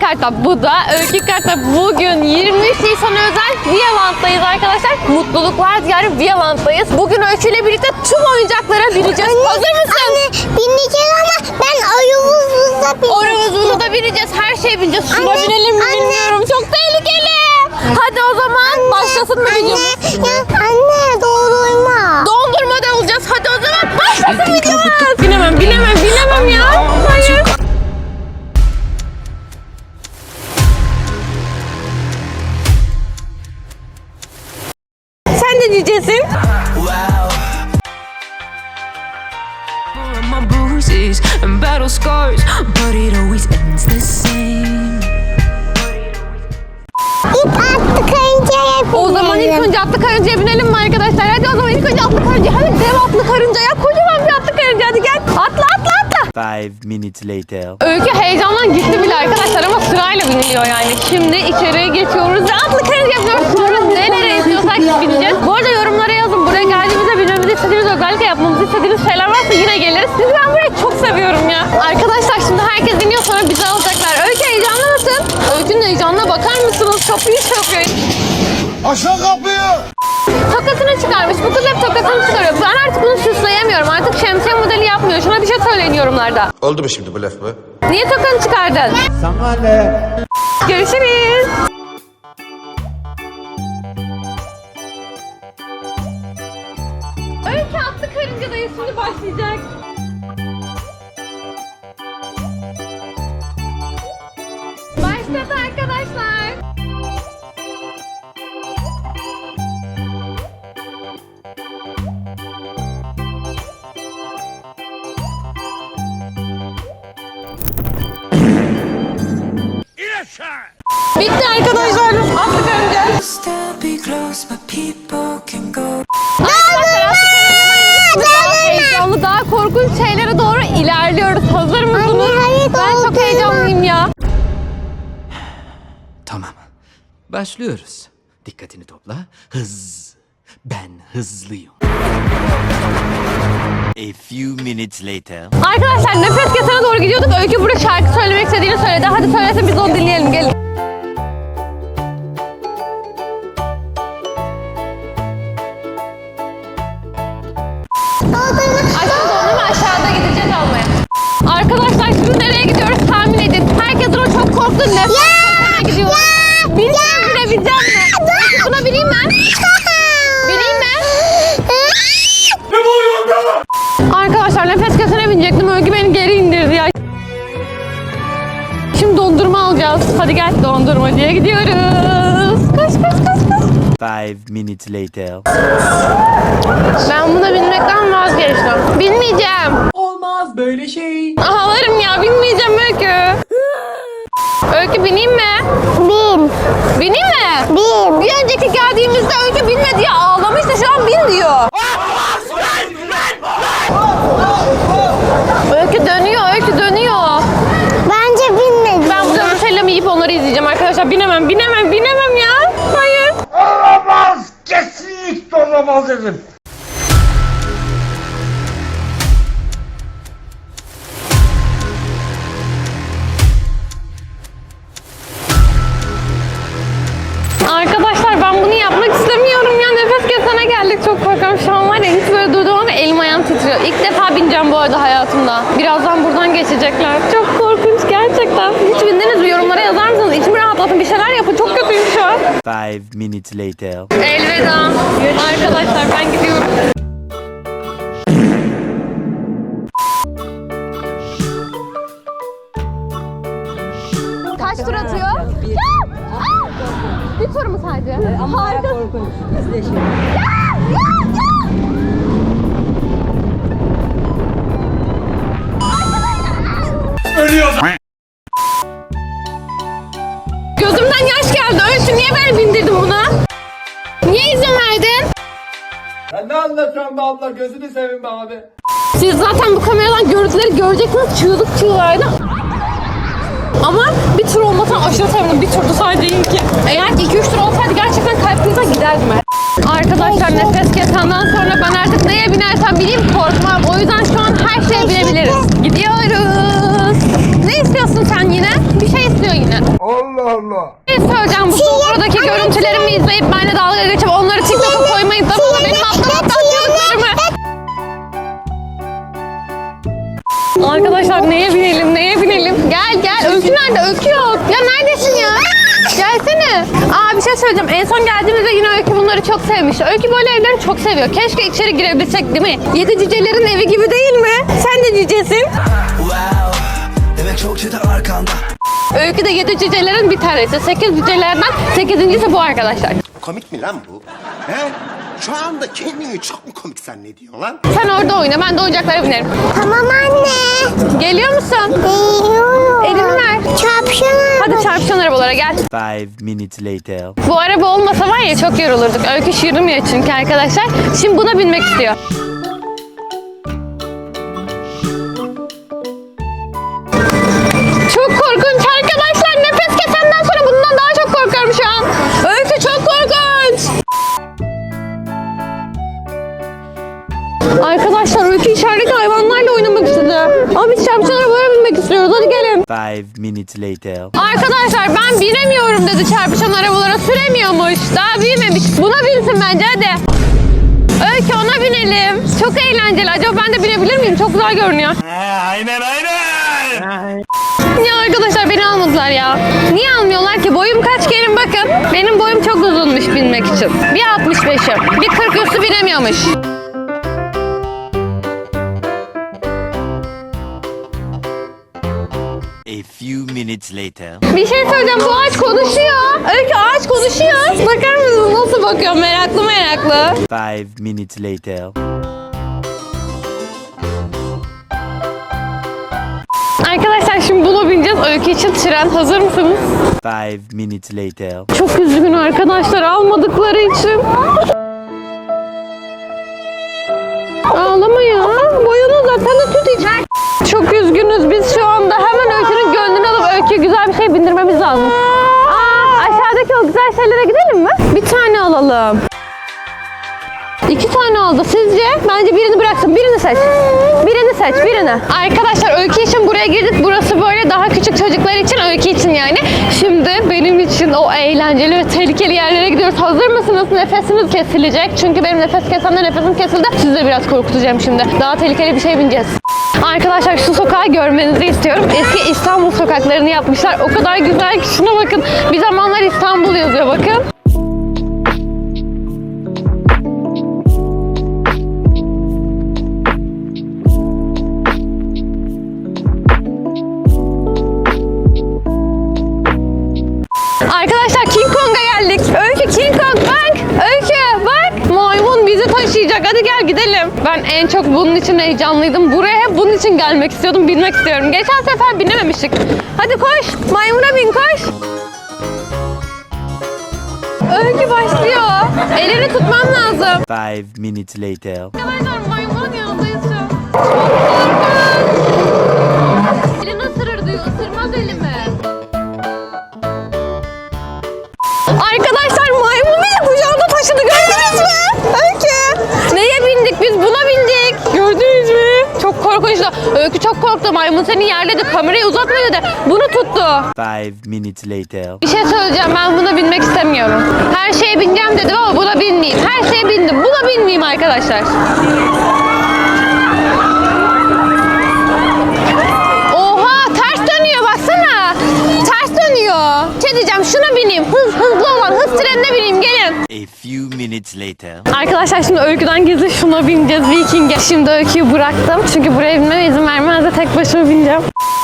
Kartap. Bu da Öykü Kartap. Bugün 23 Nisan özel Viyaland'dayız arkadaşlar. Mutluluklar diyarı Viyaland'dayız. Bugün Öykü ile birlikte tüm oyuncaklara bineceğiz. Hazır mısın? Anne bineceğiz ama ben ayıvızla bineceğim. Orovuzuna da bineceğiz. Her şeye bineceğiz. Şuna Anne, binelim mi anne. bilmiyorum. Çok tehlikeli. Hadi o zaman başlasın mı videomuz? Anne, ya, anne doğruyma. Dondurma da alacağız. Hadi o zaman başlasın videomuz. Binemem, binemem my bruises and battle scars, but it always ends the same. İp attı karıncaya binelim. O zaman ilk önce atlı karıncaya binelim mi arkadaşlar? Hadi o zaman ilk önce atlı karıncaya. Hadi dev atlı karıncaya. Kocaman bir atlı karınca. Hadi gel. Atla atla atla. Five minutes later. Öykü heyecandan gitti bile arkadaşlar ama sırayla biniliyor yani. Şimdi içeriye geçiyoruz ve atlı karınca yapıyoruz. Sonra nelere istiyorsak bineceğiz. Bu arada yorumlara yazın. Buraya geldiğimizde binmemizi istediğiniz özellikle yapmamızı istediğiniz şeyler varsa yine geliriz. Çünkü ben burayı çok seviyorum ya. Arkadaşlar şimdi herkes biniyor sonra bizi alacaklar. Öykü heyecanlı mısın? Öykünün heyecanına bakar mısınız? Kapıyı çakıyor. Aşağı kapıyı. Tokasını çıkarmış. Bu kız hep tokasını çıkarıyor. Ben artık bunu süsleyemiyorum. Artık şemsiye modeli yapmıyor. Şuna bir şey söyleyin yorumlarda. Oldu mu şimdi bu laf mı? Niye tokanı çıkardın? Sana ne? Görüşürüz. Karıncadayız. Şimdi başlayacak. Başladı arkadaşlar. Bitti arkadaşlar. Atlı karınca. Başlıyoruz. Dikkatini topla. Hız. Ben hızlıyım. A few minutes later. Arkadaşlar nefes kesene doğru gidiyorduk. Öykü burada şarkı söylemek istediğini söyledi. Hadi söylesin nefes kesene binecektim. Öykü beni geri indirdi ya. Şimdi dondurma alacağız. Hadi gel dondurmacıya gidiyoruz. Koş koş koş koş. Five minutes later. Ben buna binmekten vazgeçtim. Binmeyeceğim. Olmaz böyle şey. Ağlarım ya binmeyeceğim Öykü. Öykü bineyim mi? Bin. Bineyim mi? Bin. Bir önceki geldiğimizde Öykü binme diye ağlamıştı. Şu an bin diyor. Öykü dönüyor, Öykü dönüyor. Bence binmedi. Ben burada Nutella'mı yiyip onları Binemem, binemem, binemem ya. Hayır. Olamaz. Kesinlikle olamaz dedim. Arkadaşlar ben bunu yapmak istemiyorum ya. Nefes kesene geldik. Çok korkuyorum. Şu an var ya hiç böyle durduğum ama elim ayağım titriyor. İlk defa bineceğim bu arada hayatımda. Birazdan buradan geçecekler. Çok korkunç gerçekten. Hiç bindiniz? Yorumlara yazar mısınız? İçimi rahatlatın. Bir şeyler yapın. Çok kötüyüm şu an. Five minutes later. Elveda. Arkadaşlar ben gidiyorum. Kaç tur atıyor? Ya! Aa! Bir tur mu sadece? Harika. Gözümden niye beni bindirdin buna? Niye izin verdin? Sen ne anlatıyorsun be abla gözünü seveyim be abi. Siz zaten bu kameradan görüntüleri göreceksiniz. Çığlık çığlığıyla. Ama bir tur olmasan aşırı sevindim. Bir turdu sadece ilki. Eğer 2-3 tur olsaydı gerçekten kalp krizi giderdim. ben. Arkadaşlar nefes kesenden sonra ben artık neye binersem bineyim korkmam. O yüzden şu an her şeye binebiliriz. Gidiyoruz. Ne istiyorsun sen yine? Bir şey istiyor yine. Allah Allah. Ne söyleyeceğim bu sofradaki görüntülerimi izleyip benimle dalga geçip onları TikTok'a koymayı da bana benim aptal aptal çığlıklarımı. Arkadaşlar neye binelim neye binelim? Gel gel Öykü nerede? Öykü yok. Ya neredesin ya? Gelsene. Aa bir şey söyleyeceğim. En son geldiğimizde yine Öykü bunları çok sevmişti. Öykü böyle evleri çok seviyor. Keşke içeri girebilsek değil mi? Yedi cücelerin evi gibi değil mi? Sen de cücesin. Demek çok çete arkanda. Öykü de yedi cücelerin bir tanesi. Sekiz cücelerden sekizincisi bu arkadaşlar. Komik mi lan bu? He? Şu anda kendini çok mu komik zannediyorsun lan? Sen orada oyna ben de oyuncaklara binerim. Tamam anne. Geliyor musun? Geliyorum. Elini ver. Çarpışan Hadi çarpışan arabalara gel. Five minutes later. Bu araba olmasa var ya çok yorulurduk. Öykü şiirmiyor çünkü arkadaşlar. Şimdi buna binmek istiyor. Arkadaşlar Öykü içerideki hayvanlarla oynamak istedi. Ama biz çarpışan arabalara binmek istiyoruz. Hadi gelin. Five minutes later. Arkadaşlar ben binemiyorum dedi çarpışan arabalara süremiyormuş. Daha büyümemiş. Buna binsin bence hadi. Öykü ona binelim. Çok eğlenceli. Acaba ben de binebilir miyim? Çok güzel görünüyor. Aynen aynen. Ya arkadaşlar beni almadılar ya. Niye almıyorlar ki? Boyum kaç gelin bakın. Benim boyum çok uzunmuş binmek için. Bir 65'im. Bir 40 üstü binemiyormuş. Later. Bir şey söyleyeceğim. Bu ağaç konuşuyor. Öykü ağaç konuşuyor. Bakar mısınız nasıl bakıyor? Meraklı meraklı. Five minutes later. Arkadaşlar şimdi buna bineceğiz. Öykü için tren. Hazır mısınız? Five minutes later. Çok üzgün arkadaşlar almadıkları için. Ağlama ya. Boyunu uzat. Sen de tut iç. Çok üzgünüz. Biz şu anda Şey bindirmemiz lazım. Aa, aşağıdaki o güzel şeylere gidelim mi? Bir tane alalım. İki tane aldı. Sizce? Bence birini bıraksın. Birini seç. Birini seç. Birini. Arkadaşlar Öykü için buraya girdik. Burası böyle daha küçük çocuklar için. Öykü için yani. Şimdi benim için o eğlenceli ve tehlikeli yerlere gidiyoruz. Hazır mısınız? Nefesiniz kesilecek. Çünkü benim nefes kesemde nefesim kesildi. Sizi de biraz korkutacağım şimdi. Daha tehlikeli bir şey bineceğiz. Arkadaşlar şu sokağı görmenizi istiyorum. Eski İstanbul sokaklarını yapmışlar. O kadar güzel ki şuna bakın. Bir zamanlar İstanbul yazıyor bakın. Hadi gel gidelim. Ben en çok bunun için heyecanlıydım. Buraya hep bunun için gelmek istiyordum. Binmek istiyorum. Geçen sefer binememiştik. Hadi koş. Maymuna bin koş. Öykü başlıyor. Elini tutmam lazım. Five minutes later. Arkadaşlar maymunun yanındayız şu an. Çok korkunç. Çok korktu. Maymun seni yerledi. Kamerayı uzatma dedi. Bunu tuttu. Five minutes later. Bir şey söyleyeceğim. Ben buna binmek istemiyorum. Her şeye bineceğim dedim ama buna binmeyeyim. Her şeye bindim. Buna binmeyeyim arkadaşlar. Şey diyeceğim şuna bineyim. Hız, hızlı olan hız trenine bineyim gelin. A few minutes later. Arkadaşlar şimdi öyküden gizli şuna bineceğiz Viking'e. Şimdi öyküyü bıraktım. Çünkü buraya binmeme izin vermez de tek başıma bineceğim.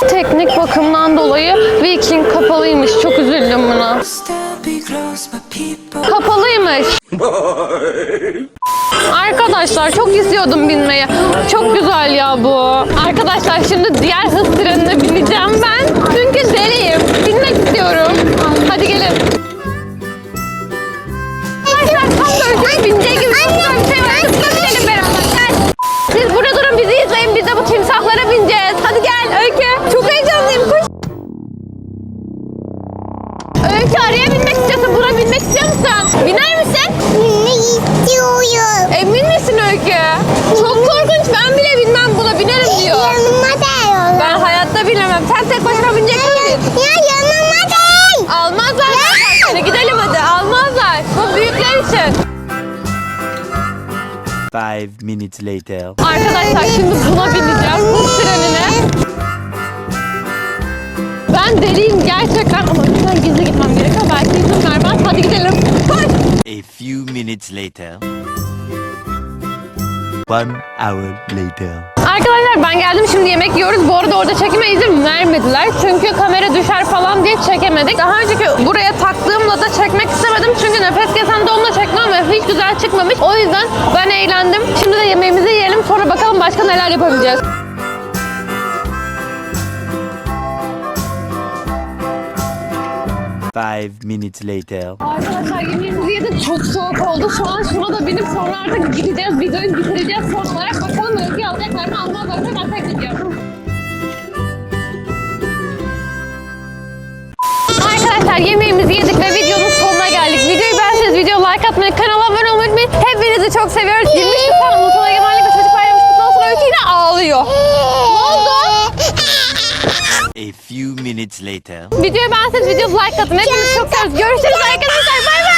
Teknik bakımdan dolayı Viking kapalıymış. Çok üzüldüm buna. Kapalıymış. Arkadaşlar çok istiyordum binmeyi. Çok güzel ya bu. Arkadaşlar şimdi diğer hız trenine bineceğim ben. Çünkü deliyim. Binmek istiyorum. Hadi gelin. Arkadaşlar tam da öykünün bineceği gibi çok güzel bir şey var. Beraber. Gel. Siz burada durun bizi izleyin. Biz de bu timsahlara bineceğiz. Hadi gel Öykü. Çok heyecanlıyım. Koş. Öykü araya binmek binmek istiyor musun? Biner misin? Binmek istiyorum. Emin misin Öykü? Çok korkunç. Ben bile binmem buna. Binerim ee, diyor. Yanıma da Ben hayatta binemem. Sen tek başına binecek misin? Ya yanıma değil. Almazlar. Ya. Seni. Gidelim hadi. Almazlar. Bu büyükler için. Five minutes later. Arkadaşlar şimdi buna bineceğim. Bu trenine. Ben deliyim gerçekten ama lütfen gizli gitmem gerekiyor. Belki izin vermez. Hadi gidelim. Koş. A few minutes later. One hour later. Arkadaşlar ben geldim şimdi yemek yiyoruz. Bu arada orada çekime izin vermediler. Çünkü kamera düşer falan diye çekemedik. Daha önceki buraya taktığımla da çekmek istemedim. Çünkü nefes kesen donla çekmem ve hiç güzel çıkmamış. O yüzden ben eğlendim. Şimdi de yemeğimizi yiyelim. Sonra bakalım başka neler yapabileceğiz. Five minutes later. Arkadaşlar yemeğimizi yedik. Çok soğuk oldu. Şu an şuna da binip sonra artık gideceğiz. Videoyu bitireceğiz son olarak. Bakalım Özgü alacaklar mı almazlarsa ben tek gideceğim. Arkadaşlar yemeğimizi yedik ve videonun sonuna geldik. Videoyu beğenseniz video like atmayı, kanala abone olmayı unutmayın. Hepinizi çok seviyoruz. 23 Nisan Ulusal Egemenlik ve Çocuk Bayramı kutlu olsun. Öykü yine ağlıyor. Ne oldu? A few minutes later. Videoyu beğenseniz video like atın. Hepinizi çok seviyoruz. Görüşürüz arkadaşlar. Bay bay.